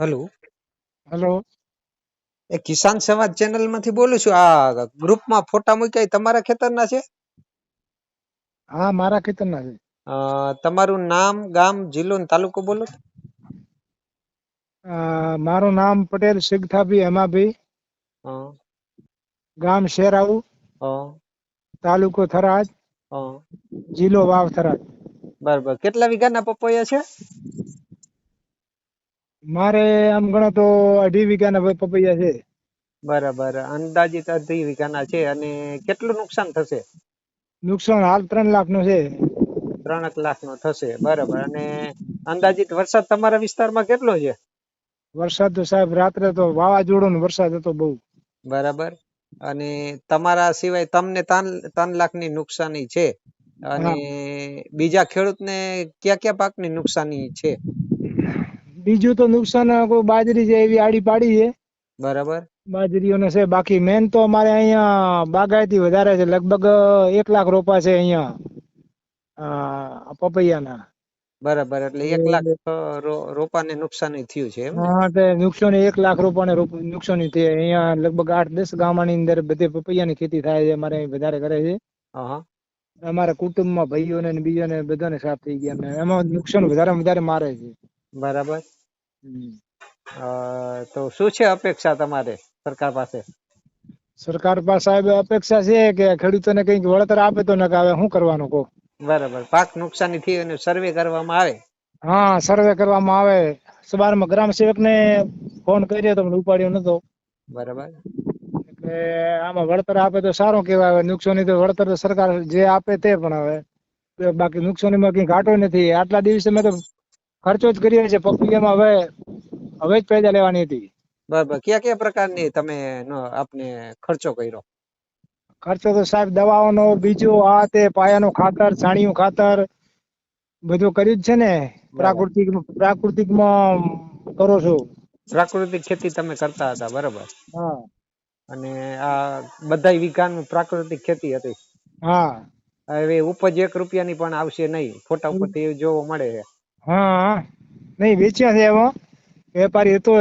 Hello. Hello. એ કિસાન સંવાદ ચેનલમાંથી બોલું છું આ ગ્રુપમાં ફોટા મૂક્યા એ તમારા ખેતરના છે? હા મારા ખેતરના છે. અ, તમારું નામ ગામ જિલ્લો તાલુકો બોલો તો. અ, મારું નામ પટેલ સિગથાભી હેમાભી. અ, ગામ શેરાઉ. અ, તાલુકો થરાદ. અ. જિલ્લો વાવ થરાદ. બરાબર. કેટલા વીઘાના પપૈયા છે? મારે આમ ગણો તો અઢી વીઘાના પપૈયા છે. બરાબર. અંદાજિત અઢી વીઘાના છે અને કેટલું નુકસાન થશે? નુકસાન હાલ ત્રણ લાખનું છે. ત્રણ લાખ નો થશે. બરાબર. અને અંદાજિત વરસાદ તમારા વિસ્તારમાં કેટલો છે? વરસાદ તો સાહેબ રાત્રે તો વાવાઝોડો ને વરસાદ હતો બહુ. બરાબર. અને તમારા સિવાય તમને ત્રણ ત્રણ લાખની નુકસાની છે. અને બીજા ખેડૂતને કયા કયા પાકની નુકસાની છે? બીજું તો નુકસાન કોઈ બાજરી છે એવી આડી પાડી છે. બરાબર. બાજરીઓને છે બાકી મેન તો અમારે અહીંયા બાગાયતી વધારે છે લગભગ એક લાખ રોપા છે અહીંયા પપૈયાના. બરાબર એટલે એક લાખ રોપાને નુકસાની થયું છે હા તે નુકસાન એક લાખ રોપાને રોપ- નુકસાની થઈ અહીંયા લગભગ આઠ દસ ગામની અંદર બધે પપૈયાની ખેતી થાય છે અમારે વધારે કરે છે. અમારા કુટુંબમાં ભાઈઓને ને બીજાને બધાને સાફ થઈ ગયા એમાં નુકસાન વધારે વધારે મારે છે. બરાબર? તો શું છે અપેક્ષા તમારે સરકાર પાસે? સરકાર પાસે સાહેબ અપેક્ષા છે કે ખેડૂતોને કંઈક વળતર આપે તો નકા હવે શું કરવાનું કહો? બરાબર. પાક નુકસાની થઈ અને સર્વે કરવામાં આવે? હા સર્વે કરવામાં આવે. સવારમાં ગ્રામ સેવકને ફોન કર્યો તો ઉપાડ્યો નતો. બરાબર. એટલે આમાં વળતર આપે તો સારું કહેવાય. હવે નુકસાની તો વળતર તો સરકાર જે આપે તે પણ હવે. બાકી નુકસાનીમાં કઈ ઘાટો નથી. આટલા દિવસે મેં તો ખર્ચો જ કર્યો છે પપૈયામાં હવે હવે જ પેદા લેવાની હતી. બરાબર. કયા કયા પ્રકારની તમે આપને ખર્ચો કર્યો? ખર્ચો તો સાહેબ દવાઓનો બીજો આ તે પાયાનું ખાતર છાણિયું ખાતર બધું કર્યું જ છે ને. પ્રાકૃતિક પ્રાકૃતિકમાં કરો છો. પ્રાકૃતિક ખેતી તમે કરતા હતા બરાબર. હા. અને આ બધા વિઘાન પ્રાકૃતિક ખેતી હતી. હા. હવે ઉપજ એક રૂપિયાની પણ આવશે નહીં. ફોટા ઉપરથી જોવા મળે છે. હા. નહીં વેચ્યા છે એમાં. વેપારી હતો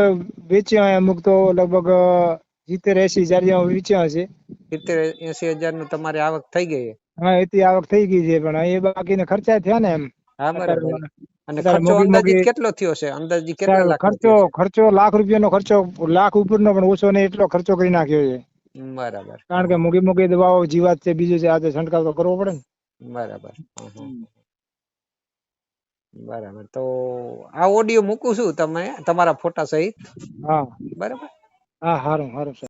વેચ્યા અમુક તો લગભગ સિત્તેર એસી હજાર જેવા વેચ્યા છે. સિત્તેર એસી હજારનું તમારી આવક થઈ ગઈ હા એથી આવક થઈ ગઈ છે પણ એ બાકીને ખર્ચા થયા ને એમ. હા બરાબર અને ખર્ચો અંદાજિત કેટલો થયો છે? અંદાજિત કેટલા લાખ ખર્ચો ખર્ચો લાખ રૂપિયાનો ખર્ચો લાખ ઉપરનો પણ ઓછો નહીં એટલો ખર્ચો કરી નાખ્યો છે. બરાબર. કારણ કે મોગી મોગી દવાઓ જીવાત છે બીજું છે આ તો છંટકાવ તો કરવો પડે ને. બરાબર. બરાબર. તો આ ઓડિયો મૂકું છું તમે તમારા ફોટા સહિત? હા. બરાબર? હા સારું સારું